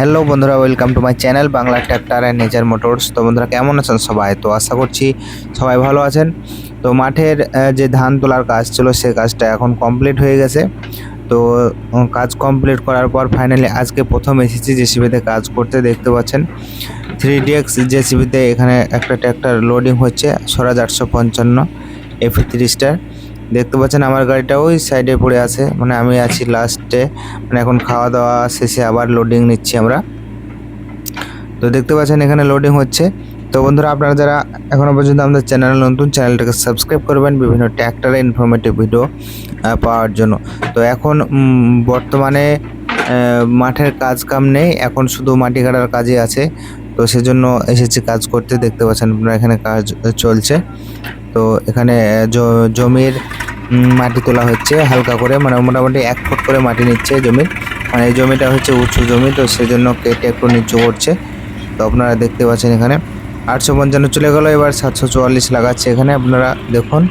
Hello বন্ধুরা welcome to my channel Bangla tractor and nature motors তো বন্ধুরা, কেমন আছেন সবাই? তো আশা করছি সবাই ভালো আছেন। তো মাঠের যে ধান তোলার কাজ ছিল, সে কাজটা এখন কমপ্লিট হয়ে গেছে। তো কাজ কমপ্লিট করার পর ফাইনালি আজকে প্রথম এসেছি জেসিবিতে কাজ করতে, দেখতে পাচ্ছেন। থ্রি ডিএক্স জেসিবিতে এখানে একটা ট্র্যাক্টর লোডিং হচ্ছে স্বরাজ আটশো পঞ্চান্ন এফ তিরিশটার দেখতে পাচ্ছেন আমার গাড়িটা ওই সাইডে পড়ে আছে। মানে আমি আছি লাস্টে মানে এখন খাওয়া দাওয়া শেষে আবার লোডিং নিচ্ছি আমরা। তো দেখতে পাচ্ছেন এখানে লোডিং হচ্ছে। তো বন্ধুরা, আপনারা যারা এখনও পর্যন্ত আমাদের চ্যানেল নতুন চ্যানেলটাকে সাবস্ক্রাইব করবেন। বিভিন্ন ট্র্যাক্টরের ইনফরমেটিভ ভিডিও পাওয়ার জন্য। তো এখন বর্তমানে মাঠের কাজ কাম নেই। এখন শুধু মাটি কাটার কাজই আছে। তো সেজন্য এসেছি কাজ করতে। দেখতে পাচ্ছেন আপনারা এখানে কাজ চলছে। তো এখানে জমির মাটি তোলা হচ্ছে, হালকা করে মানে মোটামুটি এক ফুট করে মাটি নিচ্ছে জমির। মানে এই জমিটা হচ্ছে উঁচু জমি, তো সেজন্য কেটে একটু নিচু করছে। তো আপনারা দেখতে পাচ্ছেন এখানে। আটশো পঞ্চান্ন চলে গেল, এবার সাতশো চুয়াল্লিশ লাগাচ্ছে এখানে, আপনারা দেখুন।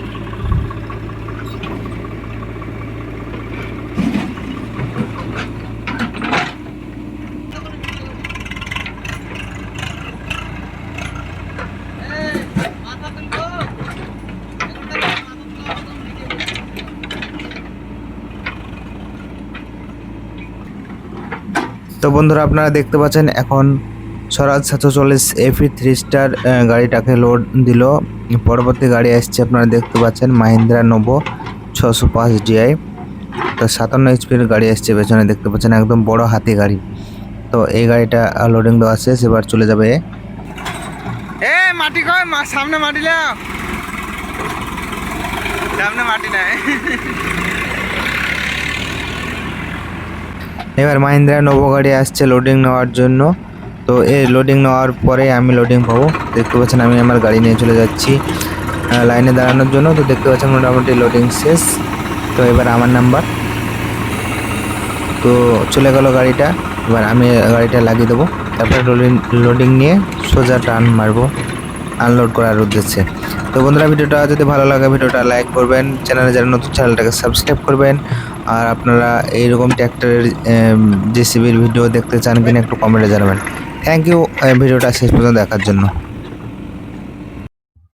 তো বন্ধুরা আপনারা দেখতে পাচ্ছেন এখন স্বরাজ সাতশো চল্লিশ এফি থ্রি স্টার গাড়িটাকে লোড দিল। পরবর্তী গাড়ি আসছে, আপনারা দেখতে পাচ্ছেন মাহিন্দ্রা নোভো ছশো পাঁচ ডিআই তো সাতান্ন এইচপির গাড়ি আসছে, পেছনে দেখতে পাচ্ছেন একদম বড় হাতি গাড়ি। তো এই গাড়িটা লোডিং দেওয়া শেষ এবার চলে যাবে। এ, মাটি কয় সামনে মাটি লাও সামনে মাটি নাই। এবার মাহিন্দ্রা নোভো গাড়ি আসছে লোডিং নেওয়ার জন্য। তো এই লোডিং নেওয়ার পরে আমি লোডিং পাবো। দেখতে পাচ্ছেন আমি আমার গাড়ি নিয়ে চলে যাচ্ছি লাইনে দাঁড়ানোর জন্য। তো দেখতে পাচ্ছেন মোটামুটি লোডিং শেষ। তো এবার আমার নাম্বার তো চলে গেল গাড়িটা। এবার আমি গাড়িটা লাগিয়ে দেবো। তারপরে লোডিং লোডিং নিয়ে সোজা টান মারবো। আনলোড করার উদ্দেশ্যে। তো বন্ধুরা, ভিডিওটা যদি ভালো লাগে, ভিডিওটা লাইক করবেন। চ্যানেলে যারা নতুন চ্যানেলটাকে সাবস্ক্রাইব করবেন। আর আপনারা এইরকম ট্র্যাক্টরের জেসিবির ভিডিও দেখতে চান কিনা একটু কমেন্টে জানাবেন। থ্যাংক ইউ ভিডিওটা শেষ পর্যন্ত দেখার জন্য।